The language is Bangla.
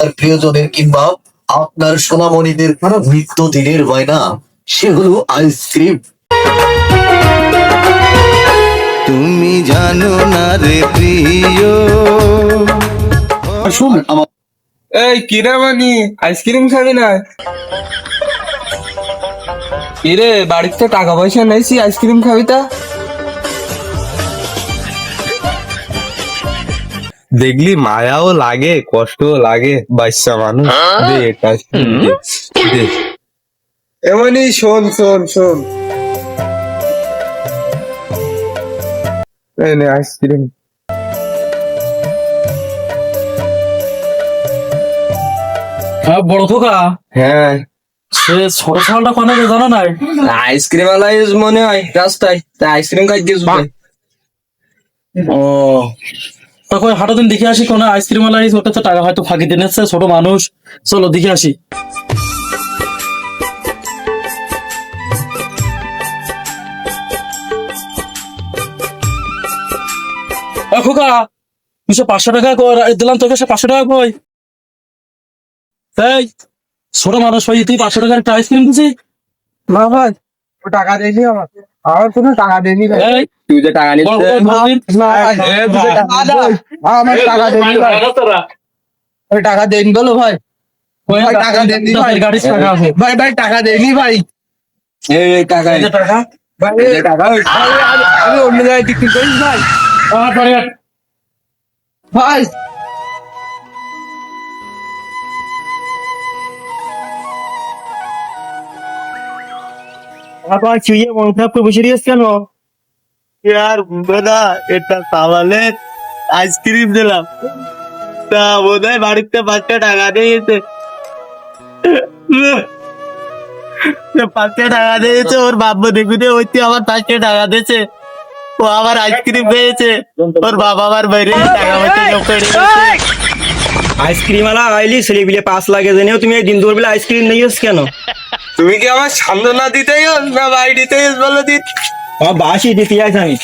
আপনার প্রিয়জনের কিংবা আপনার সোনামণিদের নিত্য দিনের বায়না সে হলো আইসক্রিম। তুমি জানো না রে প্রিয়। শুন আমার এই কিরে মানি? আইসক্রিম খাবি না? কিরে বাড়িতে টাকা পয়সা নেইছি আইসক্রিম খাবি তা? দেখলি মায়াও লাগে কষ্টও লাগে বাচ্চা মানুষ। দে এটা দে, দে। এমনই শোন শোন শোন। আইসক্রিম। হ্যাঁ বড় খোকা? হ্যাঁ। সে ছোট ছালটা কোনে জানো নাই? আইসক্রিম আলাই মনে হয় রাস্তায়। আইসক্রিম খাই ও। তখন হাঁটো দিন দেখে আসি, কোন আইসক্রিম আলাই ওটা তো টাকা হয়তো ফাঁকি দিয়ে নিচ্ছে, ছোট মানুষ। চলো দেখে আসি। খোকা সে পাঁচশো টাকা কর দিলাম তোকে সে পাঁচশো টাকা কই? এই, ছোট মানুষ হয়ে তুই পাঁচশো টাকার একটা আইসক্রিম দিছি না ভাই টাকা দেয়নি আমার আমার কোনো টাকা দেয়নি তুই যে টাকা বড় নিচ্ছে বড় ধরদিন। না এ, তুই যে টাকা দেয়। আমার টাকা দেয়নি ভাই। টাকা দেয়নি বলো ভাই। টাকা? দেননি ভাই। গাড়ির টাকা আছে। ভাই ভাই টাকা দেয়নি ভাই। এই টাকা টাকা। ভাই এই টাকা ভাই, আমি- অন্য জায়গায় করিস ভাই। ভাই আবার এটা আইসক্রিম দিলাম। তা বোধ হয় বাড়িতে পাঁচটা টাকা দিয়েছে। পাঁচটা টাকা দিয়েছে ওর বাবা দেখুতে ওইতে আমার পাঁচটা টাকা দিয়েছে। ও আবার আইসক্রিম পেয়েছে ওর বাবা আমার বাইরে টাকা পয়সা দিয়েছে। আইসক্রিম আলা আইলি ছেলেপিলে পাঁচ লাগে জেনেও তুমি এই দিন দূর বেলা আইসক্রিম নিয়েছ কেন? তুমি কি আমার সান্ত্বনা দিতেই না বাড়ি দিতেই বলো দিত আমার বাসি দিতে আমি।